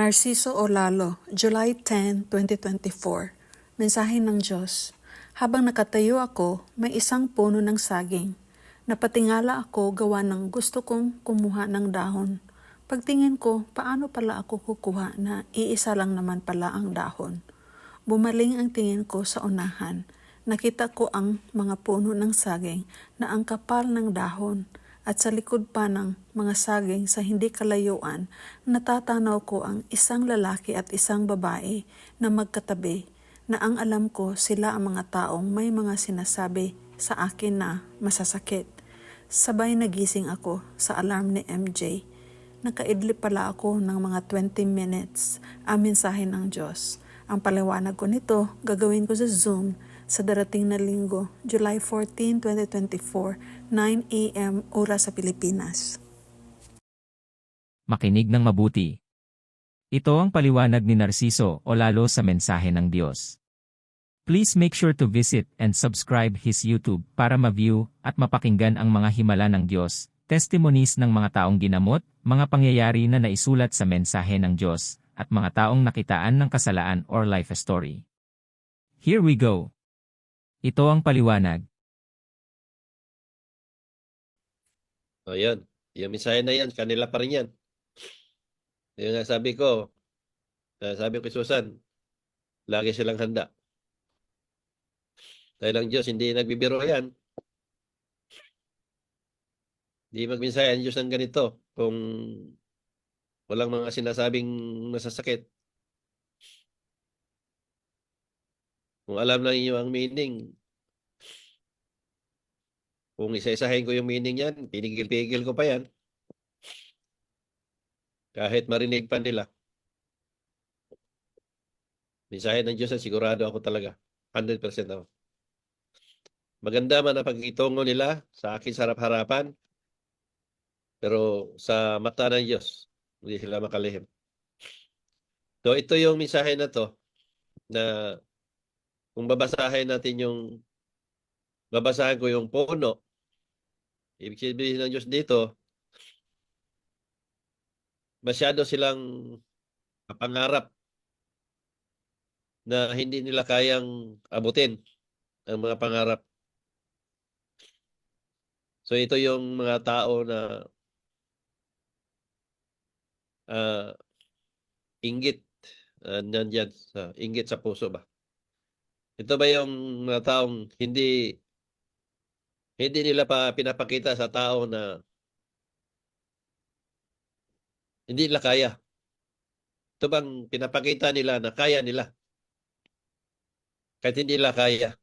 Narciso Olalo, July 10, 2024. Mensahe ng Diyos. Habang nakatayo ako, may isang puno ng saging. Napatingala ako gawa ng gusto kong kumuha ng dahon. Pagtingin ko, paano pala ako kukuha na iisa lang naman pala ang dahon? Bumaling ang tingin ko sa unahan. Nakita ko ang mga puno ng saging na ang kapal ng dahon at sa likod pa ng mga saging sa hindi kalayuan, natatanaw ko ang isang lalaki at isang babae na magkatabi na ang alam ko sila ang mga taong may mga sinasabi sa akin na masasakit. Sabay nagising ako sa alarm ni MJ. Nakaidli pala ako ng mga 20 minutes ang mensahe ng Diyos. Ang paliwanag ko nito, gagawin ko sa Zoom sa darating na linggo, July 14, 2024, 9 a.m. oras sa Pilipinas. Makinig ng mabuti. Ito ang paliwanag ni Narciso o lalo sa mensahe ng Diyos. Please make sure to visit and subscribe his YouTube para ma-view at mapakinggan ang mga himala ng Diyos, testimonies ng mga taong ginamot, mga pangyayari na naisulat sa mensahe ng Diyos, at mga taong nakitaan ng kasalaan or life story. Here we go. Ito ang paliwanag. O yun, yung mensahe na yan, kanila pa rin yan. Yung nga sabi ko, sabi ko Susan, lagi silang handa. Dahil ang Diyos, hindi nagbibiro yan. Hindi magmensahe ang Diyos ng ganito kung walang mga sinasabing masasakit. Kung alam na ninyo ang meaning, kung isa-isahin ko yung meaning yan, pinigil-pigil ko pa yan. Kahit marinig pa nila. Mensahe ng Diyos sigurado ako talaga. 100% ako. Maganda man ang pagkitungo nila sa akin sa harap-harapan. Pero sa mata ng Diyos, hindi sila makalihim. So ito yung mensahe na to na kung babasahin natin yung babasahin ko yung puno, ibig sabihin ng Diyos dito, masyado silang pangarap na hindi nila kayang abutin ang mga pangarap. So ito yung mga tao na uh, inggit uh, nandyan sa inggit sa puso ba? Ito ba yung mga taong hindi hindi nila pa pinapakita sa tao na hindi nila kaya. Ito bang pinapakita nila na kaya nila? Kahit hindi nila kaya.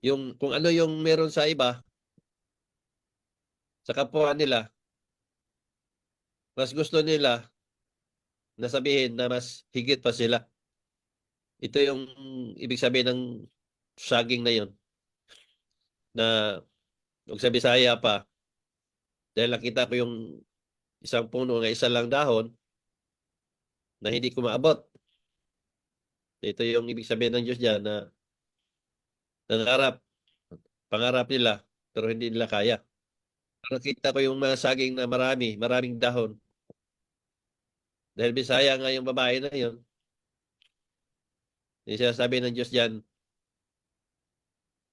Yung, kung ano yung meron sa iba, sa kapwa nila, mas gusto nila na sabihin na mas higit pa sila. Ito yung ibig sabihin ng saging na yon na huwag sa Bisaya pa dahil nakita ko yung isang puno na isa lang dahon na hindi ko maabot. Ito yung ibig sabihin ng Diyos dyan na nangarap, pangarap nila, pero hindi nila kaya. Nakita ko yung mga saging na marami, maraming dahon. Dahil Bisaya nga yung babae na yun. Yung sinasabi ng Diyos dyan,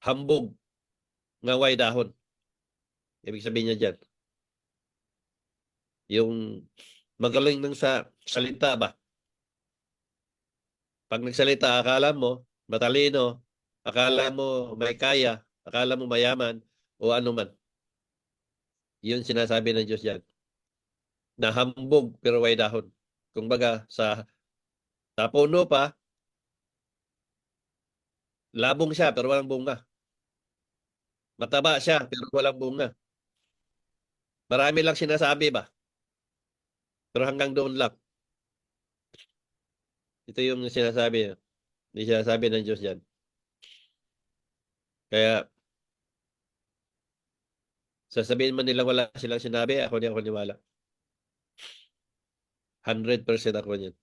hambog nga way dahon. Ibig sabihin niya dyan. Yung magaling ng sa salita ba? Pag nagsalita, akala mo matalino, akala mo may kaya, akala mo mayaman, o ano man. Yun sinasabi ng Diyos yan. Nahambog pero way dahon. Kung baga, sa, sa puno pa, labong siya pero walang bunga. Mataba siya, pero walang bunga. Marami lang sinasabi ba? Pero hanggang doon lang. Ito yung sinasabi. Hindi sinasabi ng Diyos yan. Kaya, sasabihin man nila wala silang sinabi, ako di ako niwala. 100% ako niyan.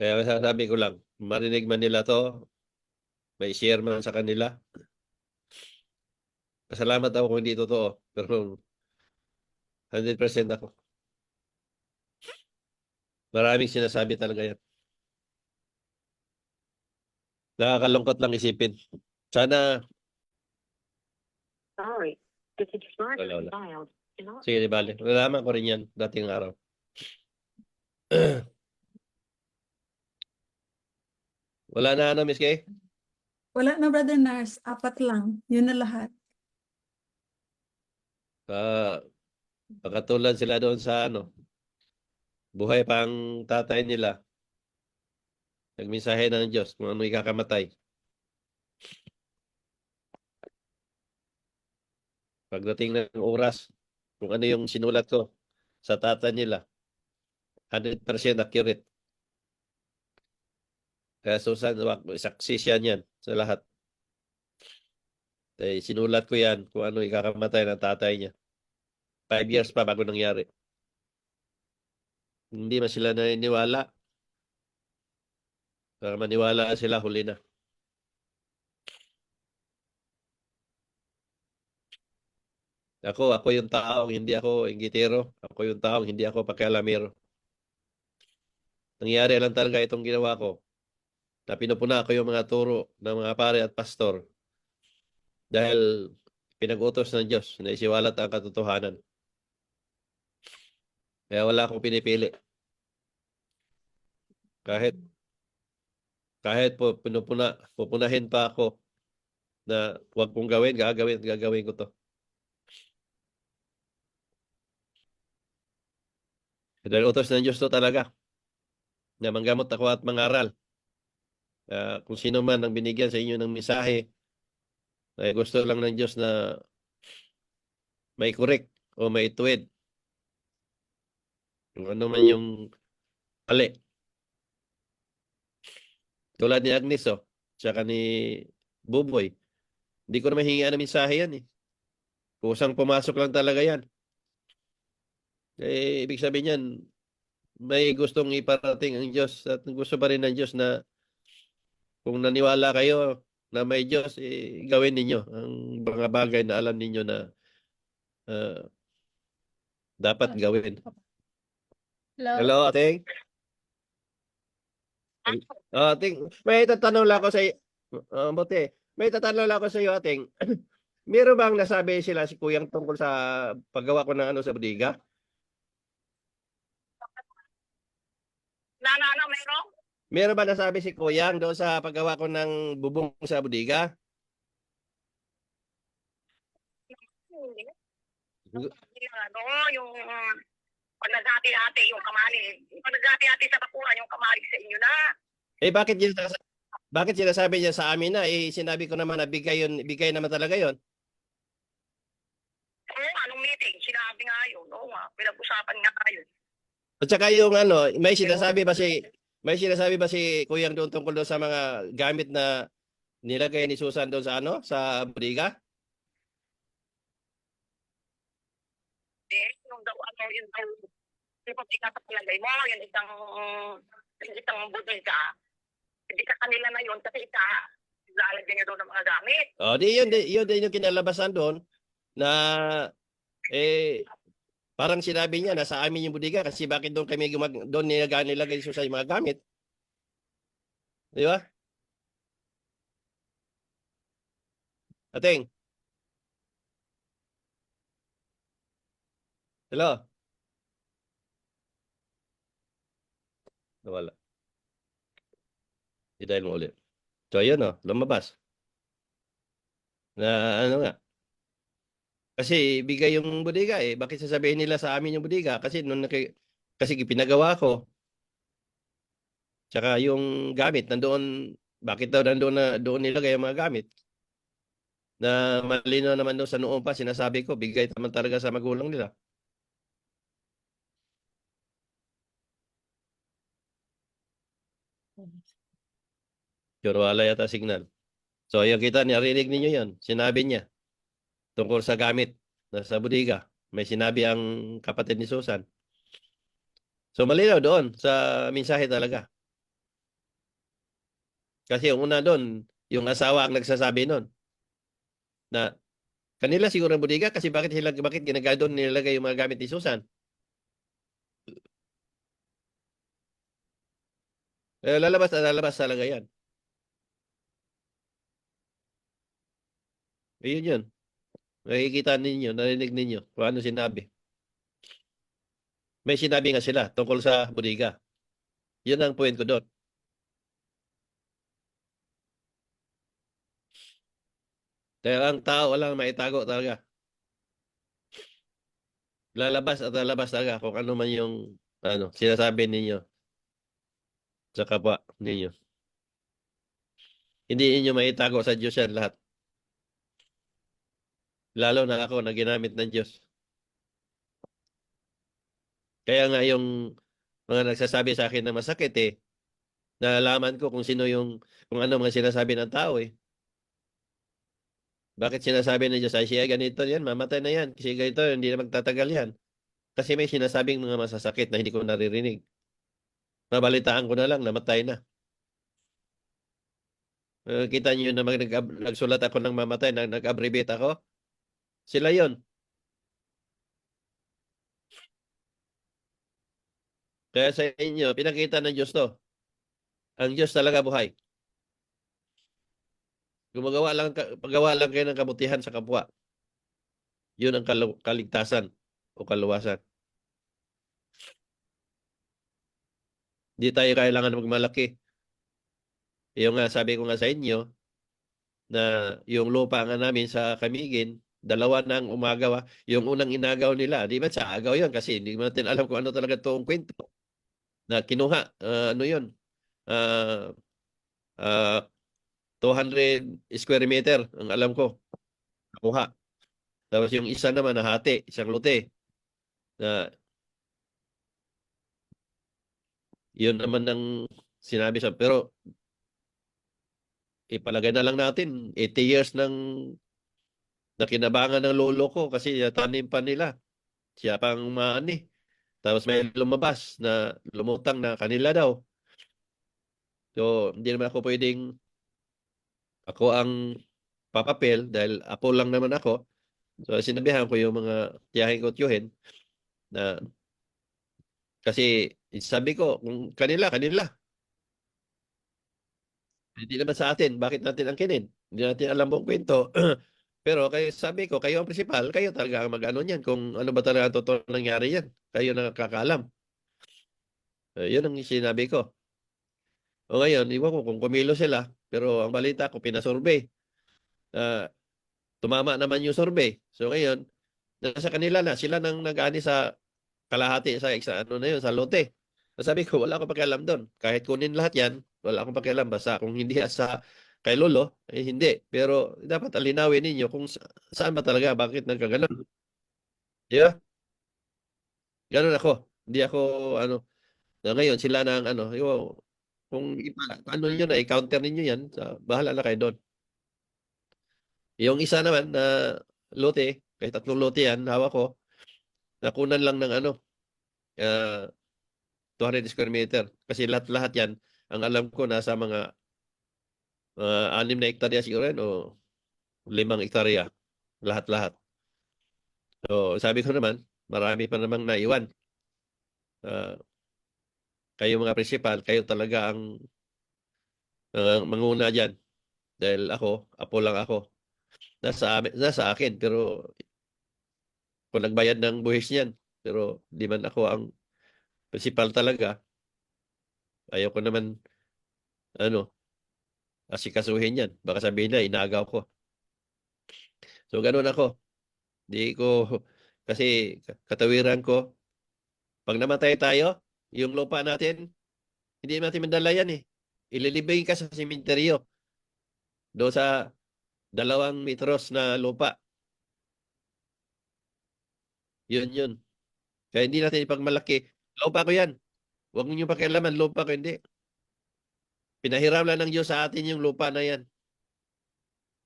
Kaya sasabi ko lang, marinig man nila to, may share man sa kanila. Pasalamat ako kung hindi totoo. Pero 100% ako. Maraming sinasabi talaga yan. Nakakalungkot lang isipin. Sana, Sorry, the subscriber Wala, wala. sige, di bale. Nalaman ko rin yan dating araw. Wala na ano, Miss Kay? Wala na, Brother Nars. Apat lang. Yun na lahat. Ah, pakatulad sila doon sa ano, buhay pang tatay nila. Nagmensahe na ng Diyos kung ano ikakamatay. Pagdating ng oras, kung ano yung sinulat ko sa tatay nila, 100% accurate. Kaya Susan, wag- saksi siya niyan sa lahat. Eh, sinulat ko yan kung ano ikakamatay ng tatay niya. Five years pa bago nangyari. Hindi man sila naniniwala. Para maniwala sila, huli na. Ako, ako yung taong hindi ako inggitero. Ako yung taong hindi ako pakialamero. Nangyari lang talaga itong ginawa ko. Na pinupuna ko yung mga turo ng mga pare at pastor. Dahil pinag-utos ng Diyos na isiwalat ang katotohanan. Kaya wala akong pinipili. Kahit kahit po pinupuna, pupunahin pa ako na huwag kong gawin, gagawin, gagawin ko to. Dahil utos ng Diyos to talaga na manggamot ako at mangaral. Ah, kung sino man ang binigyan sa inyo ng mensahe, ay gusto lang ng Diyos na may correct o may tuwid. Kung ano man yung mali. Tulad ni Agnes, oh. Tsaka ni Buboy. Hindi ko naman hingi ng mensahe yan, eh. Kusang pumasok lang talaga yan. Eh, ibig sabihin yan, may gustong iparating ang Diyos at gusto pa rin ng Diyos na kung naniwala kayo na may Diyos, eh, gawin ninyo ang mga bagay na alam ninyo na ah, dapat gawin. Hello, ating. Oh, ating, may tatanong lang ako sa iyo. Oh, buti. May tatanong lang ako sa iyo, ating. Meron bang nasabi sila si Kuyang tungkol sa paggawa ko ng ano sa bodega? Na, na, na, mayroon? Meron ba nasabi si Kuyang doon sa paggawa ko ng bubong sa bodega? Hindi. Ano, yung pag naghati-hati yung kamali. Pag naghati-hati sa bakuran, yung kamali sa inyo na. Eh bakit yun bakit sinasabi niya sa amin na eh sinabi ko naman na bigay yun, bigay naman talaga yon. Oo nga, nung meeting, sinabi nga yun. Oo nga, pinag-usapan nga yun. At saka yung ano, may sinasabi ba si may sinasabi ba si Kuyang doon tungkol doon sa mga gamit na nilagay ni Susan doon sa ano, sa bodega? Eh, yung daw, ano, yung daw, yung pag ikapagpalagay mo, yung isang, yung isang ka, hindi ka kanila na yun kasi isa, lalagyan niya daw ng mga gamit. Oh, di yun, di, yun din yung kinalabasan doon na eh parang sinabi niya na sa amin yung bodega kasi bakit doon kami gumag doon nilagay yung mga gamit. Di ba? Ating. Hello. Wala. Di dahil mo ulit. So, ayun o, lumabas. Na ano nga. Kasi bigay yung bodega eh. Bakit sasabihin nila sa amin yung bodega? Kasi nung naki, kasi pinagawa ko. Tsaka yung gamit nandoon, bakit daw nandoon na doon nilagay ang mga gamit? Na malino naman doon sa noon pa sinasabi ko, bigay naman talaga sa magulang nila. Pero wala yata signal. So, yung kita, narinig ninyo yon Sinabi niya tungkol sa gamit na sa bodega. May sinabi ang kapatid ni Susan. So, malinaw doon sa mensahe talaga. Kasi yung una doon, yung asawa ang nagsasabi noon na Kanila siguro ang bodega kasi bakit sila bakit ginagawa doon nilalagay yung mga gamit ni Susan? Eh, lalabas at lalabas talaga yan. Ayun yun. Nakikita ninyo, narinig ninyo kung ano sinabi. May sinabi nga sila tungkol sa bodega. Yun ang point ko doon. Dahil ang tao walang maitago talaga. Lalabas at lalabas talaga kung ano man yung ano, sinasabi ninyo sa kapwa ninyo. Hindi ninyo maitago sa Diyos yan lahat. Lalo na ako na ginamit ng Diyos. Kaya nga yung mga nagsasabi sa akin na masakit eh, nalalaman ko kung sino yung, kung ano mga sinasabi ng tao eh. Bakit sinasabi ng Diyos, ay siya ganito yan, mamatay na yan. Kasi ganito, hindi na magtatagal yan. Kasi may sinasabing mga masasakit na hindi ko naririnig. Mabalitaan ko na lang, namatay na. Eh, kita niyo na mag, nag, nagsulat ako ng mamatay, na nag-abbreviate ako. Sila yon. Kaya sa inyo, pinakita ng Diyos to. Ang Diyos talaga buhay. Gumagawa lang, paggawa lang kayo ng kabutihan sa kapwa. Yun ang kaligtasan o kaluwasan. Hindi tayo kailangan magmalaki. Yung nga, sabi ko nga sa inyo, na yung lupa nga namin sa Kamigin, dalawa na ang umagawa. Yung unang inagaw nila, di ba sa agaw yun kasi hindi natin alam kung ano talaga toong kwento. Na kinuha, ah, ano yun, ah ah, 200 square meter, ang alam ko. Nakuha. Tapos yung isa naman nahati, isang lote. Na yun naman ang sinabi sa pero ipalagay na lang natin 80 years ng nakinabangan ng lolo ko kasi tanim pa nila. Siya pang maani. Tapos may lumabas na lumutang na kanila daw. So, hindi naman ako pwedeng ako ang papapel dahil apo lang naman ako. So, sinabihan ko yung mga tiyahin ko tiyuhin na kasi sabi ko, kung kanila, kanila. Hindi naman sa atin. Bakit natin ang kinin? Hindi natin alam buong kwento. Pero kayo, sabi ko, kayo ang principal, kayo talaga ang mag-ano niyan. Kung ano ba talaga totoo nangyari yan. Kayo na nakakaalam. Eh, yun ang sinabi ko. O ngayon, iwan ko kung kumilo sila. Pero ang balita ko, pinasurvey. Ah, tumama naman yung survey. So ngayon, nasa kanila na. Sila nang nag-ani sa kalahati sa, sa ano na yun, sa lote. Sabi ko, wala akong pakialam doon. Kahit kunin lahat yan, wala akong pakialam. Basta kung hindi sa kay Lolo, eh hindi. Pero dapat alinawin ninyo kung sa- saan ba talaga, bakit nagkaganon. Ba? Ganon ako. Hindi ako, ano, na ngayon sila na ang ano, yo, kung ipa, ano niyo na, i-counter ninyo yan, sa, bahala na kayo doon. Yung isa naman na lote, kahit tatlong lote yan, hawak ko, nakunan lang ng ano, ah, 200 square meter. Kasi lahat-lahat yan, ang alam ko nasa mga uh, anim na hektarya siguro yan o limang hektarya. Lahat-lahat. So, sabi ko naman, marami pa namang naiwan. Ah, kayo mga principal, kayo talaga ang uh, manguna dyan. Dahil ako, apo lang ako. Nasa, nasa akin, pero kung nagbayad ng buhis niyan, pero di man ako ang principal talaga. Ayaw ko naman, ano, asikasuhin yan. Baka sabihin na, inagaw ko. So, ganun ako. Di ko, kasi katawiran ko, pag namatay tayo, yung lupa natin, hindi natin mandala yan eh. Ililibing ka sa simenteryo. Doon sa dalawang metros na lupa. Yun yun. Kaya hindi natin ipagmalaki. Lupa ko yan. Huwag niyo pakialaman, lupa ko hindi. Pinahiram lang ng Diyos sa atin yung lupa na yan.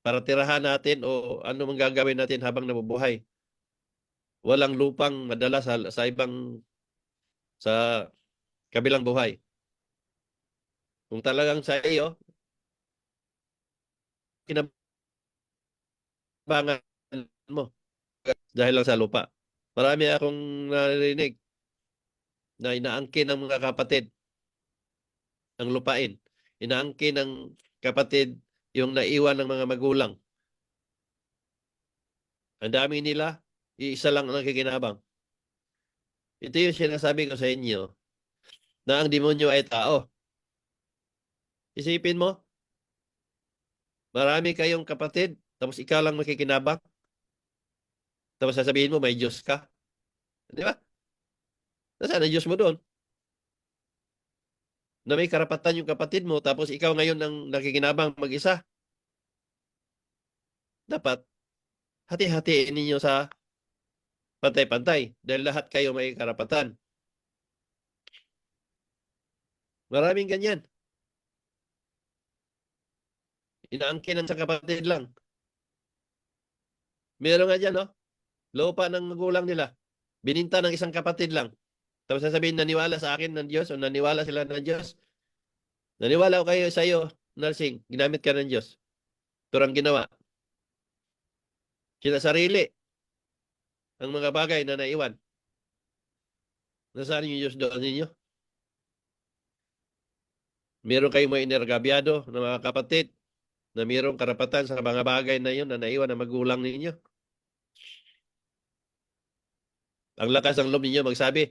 Para tirahan natin o ano mang gagawin natin habang nabubuhay. Walang lupang madala sa, sa ibang sa kabilang buhay. Kung talagang sa iyo, kinabangan mo dahil lang sa lupa. Marami akong narinig na inaangkin ng mga kapatid ang lupain. Inaangkin ng kapatid yung naiwan ng mga magulang. Ang dami nila, iisa lang ang nakikinabang. Ito yung sinasabi ko sa inyo na ang demonyo ay tao. Isipin mo, marami kayong kapatid, tapos ikaw lang makikinabang. Tapos sasabihin mo, may Diyos ka. Di ba? Nasaan ang Diyos mo doon? Na may karapatan yung kapatid mo, tapos ikaw ngayon ang nakikinabang mag-isa. Dapat, hati-hatiin ninyo sa pantay-pantay dahil lahat kayo may karapatan. Maraming ganyan. Inaangkinan sa kapatid lang. Meron nga dyan, no? Lupa ng magulang nila. Bininta ng isang kapatid lang. Tapos sasabihin, naniwala sa akin ng Diyos o naniwala sila ng Diyos. Naniwala ko kayo sa iyo, nursing. Ginamit ka ng Diyos. Pero ang ginawa, sila sarili ang mga bagay na naiwan. Nasaan yung Diyos doon ninyo? Meron kayong mga inergabyado na mga kapatid na mayroong karapatan sa mga bagay na yun na naiwan ng magulang ninyo. Ang lakas ng loob ninyo magsabi,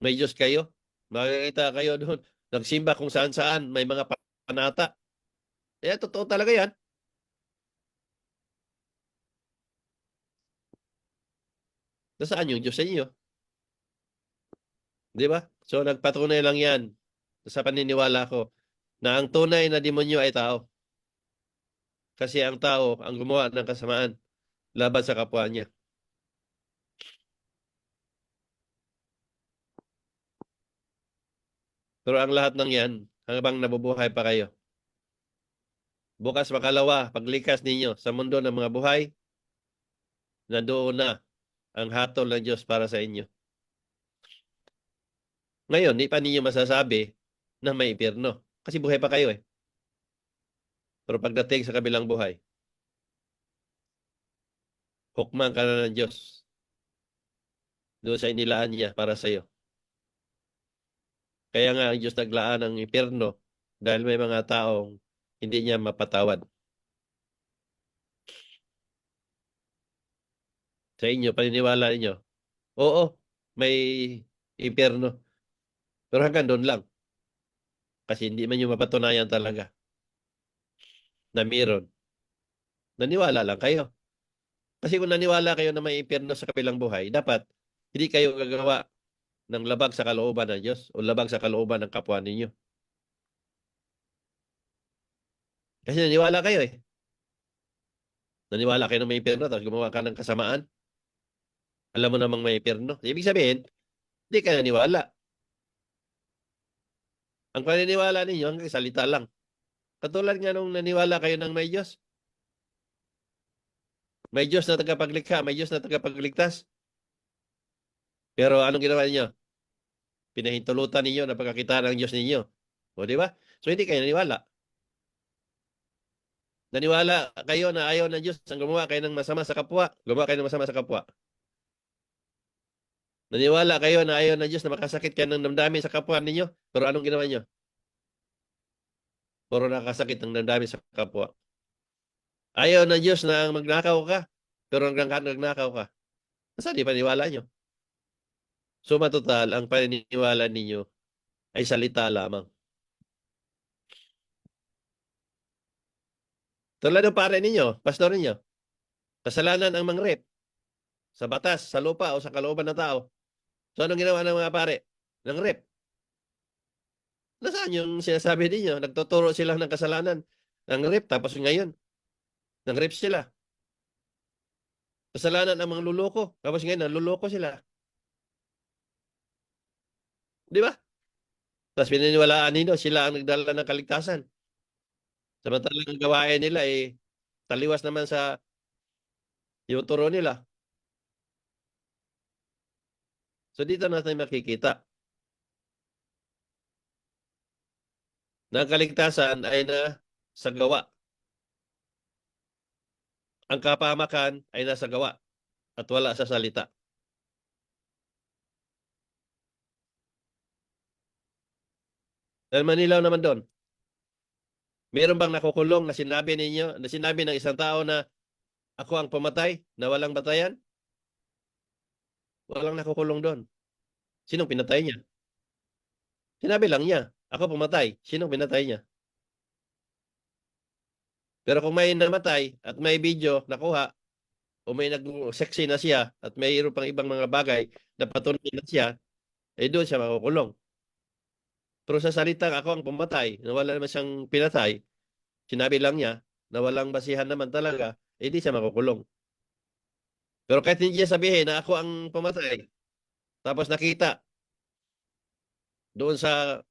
may Diyos kayo. Makikita kayo doon. Nagsimba kung saan saan. May mga panata. Eh, totoo talaga yan. Nasaan yung Diyos sa inyo? Di ba? So, nagpatunay lang yan sa paniniwala ko na ang tunay na demonyo ay tao. Kasi ang tao ang gumawa ng kasamaan laban sa kapwa niya. Pero ang lahat ng yan, habang nabubuhay pa kayo. Bukas makalawa, paglikas ninyo sa mundo ng mga buhay, nandoon na ang hatol ng Diyos para sa inyo. Ngayon, di pa ninyo masasabi na may impyerno. Kasi buhay pa kayo eh. Pero pagdating sa kabilang buhay, hukman ka na ng Diyos. Doon sa inilaan niya para sa iyo. Kaya nga ang Diyos naglaan ng impyerno dahil may mga taong hindi niya mapatawad. Sa inyo, paniniwala ninyo, oo, may impyerno. Pero hanggang doon lang. Kasi hindi man nyo mapatunayan talaga na meron. Naniwala lang kayo. Kasi kung naniwala kayo na may impyerno sa kabilang buhay, dapat hindi kayo gagawa ng labag sa kalooban ng Diyos o labag sa kalooban ng kapwa ninyo. Kasi naniwala kayo eh. Naniwala kayo na may impyerno tapos gumawa ka ng kasamaan. Alam mo namang may impyerno. Ibig sabihin, hindi ka naniwala. Ang paniniwala ninyo, ang salita lang. Katulad nga nung naniwala kayo ng may Diyos. May Diyos na tagapaglikha, may Diyos na tagapagligtas. Pero anong ginawa ninyo? Pinahintulutan ninyo na pagkakita ng Diyos ninyo. O di ba? So hindi kayo naniwala. Naniwala kayo na ayaw ng Diyos ang gumawa kayo ng masama sa kapwa. Gumawa kayo ng masama sa kapwa. Naniwala kayo na ayaw ng Diyos na makasakit kayo ng damdamin sa kapwa ninyo. Pero anong ginawa niyo? Puro nakasakit ng damdamin sa kapwa. Ayaw ng Diyos na magnakaw ka. Pero hanggang ka nagnakaw ka. Nasaan di paniwala nyo? Suma total, ang paniniwala ninyo ay salita lamang. Tulad ng pare ninyo, pastor ninyo, kasalanan ang mangrip sa batas, sa lupa o sa kalooban ng tao. So anong ginawa ng mga pare? Ng rep. Nasaan yung sinasabi ninyo? Nagtuturo sila ng kasalanan ng rep tapos ngayon, ng rep sila. Kasalanan ang mga luloko. Tapos ngayon, naluloko sila. Di ba? Tapos pinaniwalaan ninyo, sila ang nagdala ng kaligtasan. Samantalang ang gawain nila eh, taliwas naman sa yung turo nila. So dito natin makikita na kaligtasan ay na sa gawa. ang kapamakan ay nasa gawa at wala sa salita. Dahil manilaw naman doon. Meron bang nakukulong na sinabi ninyo, na sinabi ng isang tao na ako ang pumatay, na walang batayan? Walang nakukulong doon. Sinong pinatay niya? Sinabi lang niya, ako pumatay. Sinong pinatay niya? Pero kung may namatay at may video nakuha, o may nag-sexy na siya at mayroon pang ibang mga bagay na patunay na siya, eh doon siya makukulong. Pero sa salitang ako ang pumatay, na wala naman siyang pinatay, sinabi lang niya na walang basihan naman talaga, eh siya makukulong. Pero kahit hindi niya sabihin na ako ang pumatay, tapos nakita doon sa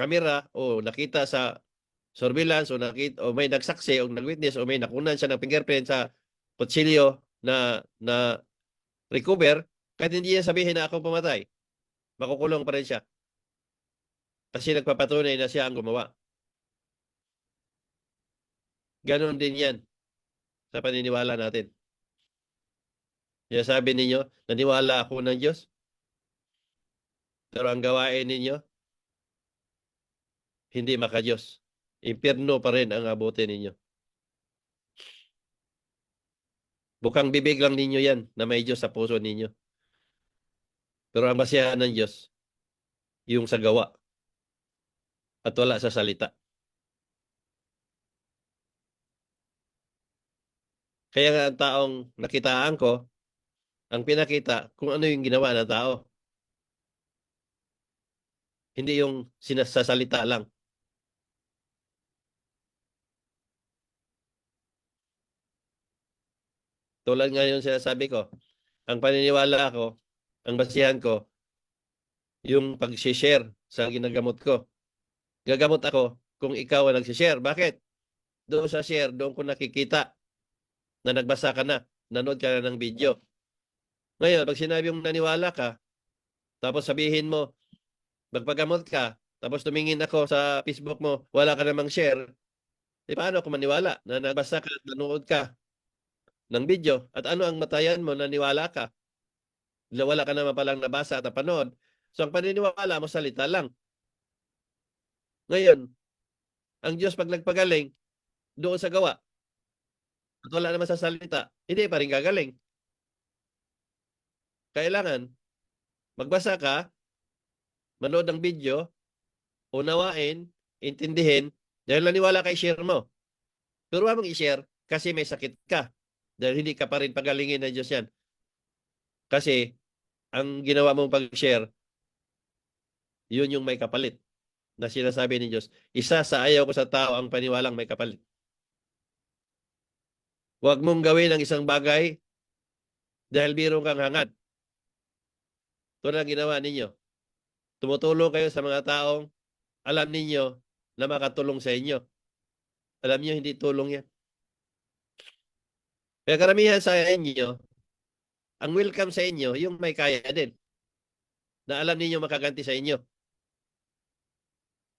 kamera o nakita sa surveillance o nakita o may nagsaksi o nagwitness o may nakunan siya ng fingerprint sa kutsilyo na na recover kahit hindi niya sabihin na ako pumatay makukulong pa rin siya kasi nagpapatunay na siya ang gumawa. Ganon din yan sa paniniwala natin. Kaya sabi ninyo naniwala ako ng Diyos. Pero ang gawain ninyo hindi makadiyos. Impyerno pa rin ang abutin ninyo. Bukang bibig lang ninyo yan na may Diyos sa puso ninyo. Pero ang basihan ng Diyos, yung sa gawa at wala sa salita. Kaya nga ang taong nakitaan ko, ang pinakita kung ano yung ginawa ng tao. Hindi yung sinasasalita lang. Tulad nga yung sinasabi ko, ang paniniwala ko, ang basihan ko, yung pag-share sa ginagamot ko. Gagamot ako kung ikaw ang nag-share. Bakit? Doon sa share, doon ko nakikita na nagbasa ka na, nanood ka na ng video. Ngayon, pag sinabi mong naniwala ka, tapos sabihin mo, magpagamot ka, tapos tumingin ako sa Facebook mo, wala ka namang share, di paano ako maniwala na nagbasa ka at nanood ka ng video at ano ang matayan mo naniwala ka wala ka naman palang nabasa at napanood so ang paniniwala mo salita lang ngayon ang Diyos pag nagpagaling doon sa gawa at wala naman sa salita hindi pa rin gagaling. Kailangan magbasa ka manood ng video unawain intindihin dahil naniwala kay share mo. Pero mong i-share kasi may sakit ka dahil hindi ka pa rin pagalingin ng Diyos yan. Kasi, ang ginawa mong pag-share, yun yung may kapalit na sinasabi ni Diyos. Isa sa ayaw ko sa tao ang paniwalang may kapalit. Huwag mong gawin ang isang bagay dahil biro kang hangad. Ito na ginawa ninyo. Tumutulong kayo sa mga taong alam ninyo na makatulong sa inyo. Alam niyo, hindi tulong yan. Kaya karamihan sa inyo, ang welcome sa inyo, yung may kaya din. Na alam ninyo makaganti sa inyo.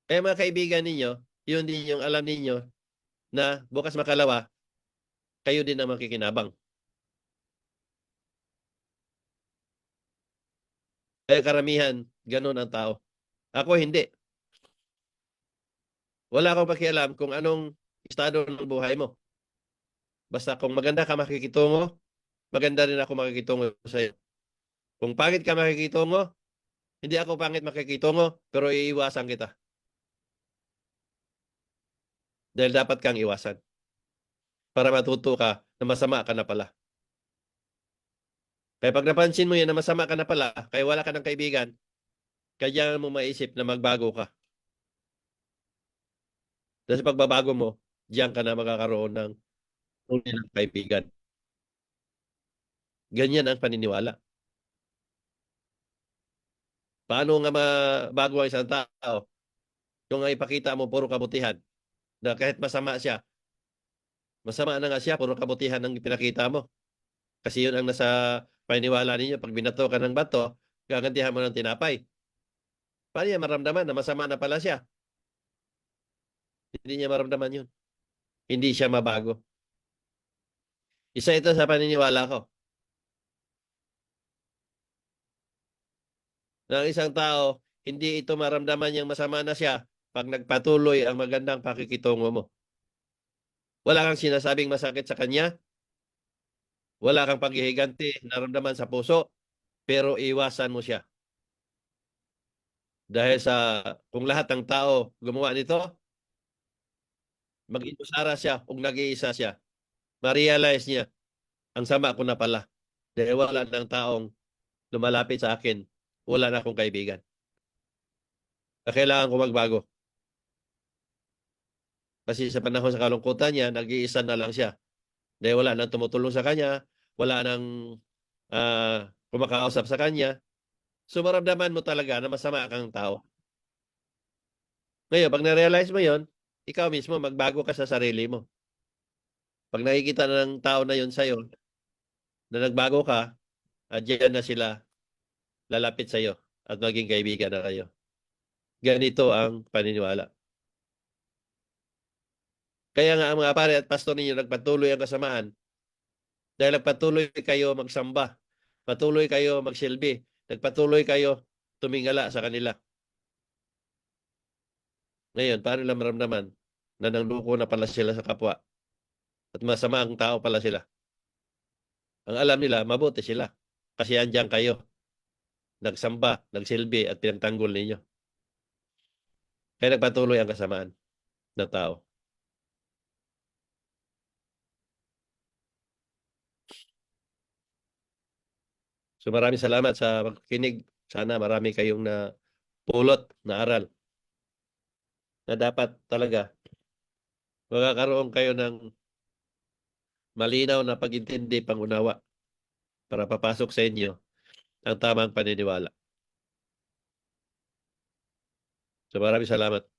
Kaya mga kaibigan ninyo, yun din yung alam ninyo na bukas makalawa, kayo din ang makikinabang. Kaya karamihan, ganun ang tao. Ako hindi. Wala akong pakialam kung anong estado ng buhay mo. Basta kung maganda ka makikitungo, maganda rin ako makikitungo sa iyo. Kung pangit ka makikitungo, hindi ako pangit makikitungo, pero iiwasan kita. Dahil dapat kang iwasan. Para matuto ka na masama ka na pala. Kaya pag napansin mo yan na masama ka na pala, kaya wala ka ng kaibigan, kaya mo maisip na magbago ka. Dahil sa pagbabago mo, diyan ka na magkakaroon ng tunay ng kaibigan. Ganyan ang paniniwala. Paano nga mabago ang isang tao? Yung nga ipakita mo puro kabutihan. Na kahit masama siya, masama na nga siya, puro kabutihan ang pinakita mo. Kasi yun ang nasa paniniwala ninyo. Pag binato ka ng bato, gagantihan mo ng tinapay. Paano niya maramdaman na masama na pala siya? Hindi niya maramdaman yun. Hindi siya mabago. Isa ito sa paniniwala ko. Ang isang tao, hindi ito maramdaman niyang masama na siya pag nagpatuloy ang magandang pakikitungo mo. Wala kang sinasabing masakit sa kanya. Wala kang paghihiganti, naramdaman sa puso, pero iwasan mo siya. Dahil sa kung lahat ng tao gumawa nito, mag-inusara siya kung nag-iisa siya. Ma-realize niya, ang sama ko na pala. Dahil wala ng taong lumalapit sa akin, wala na akong kaibigan. Kailangan ko magbago. Kasi sa panahon sa kalungkutan niya, nag-iisa na lang siya. Dahil wala nang tumutulong sa kanya, wala nang ah, kumakausap sa kanya. So maramdaman mo talaga na masama kang tao. Ngayon, pag na-realize mo yon, ikaw mismo magbago ka sa sarili mo. Pag nakikita na ng tao na yon sa'yo, na nagbago ka, at diyan na sila lalapit sa'yo at maging kaibigan na kayo. Ganito ang paniniwala. Kaya nga ang mga pare at pastor ninyo nagpatuloy ang kasamaan. Dahil nagpatuloy kayo magsamba. Patuloy kayo magsilbi. Nagpatuloy kayo tumingala sa kanila. Ngayon, paano nila maramdaman na nangluko na pala sila sa kapwa? At masama ang tao pala sila. Ang alam nila, mabuti sila. Kasi andyan kayo. Nagsamba, nagsilbi at pinagtanggol ninyo. Kaya nagpatuloy ang kasamaan ng tao. So maraming salamat sa pagkinig. Sana marami kayong na pulot na aral na dapat talaga magkakaroon kayo ng malinaw na pag-intindi, pangunawa para papasok sa inyo ang tamang paniniwala. So maraming salamat.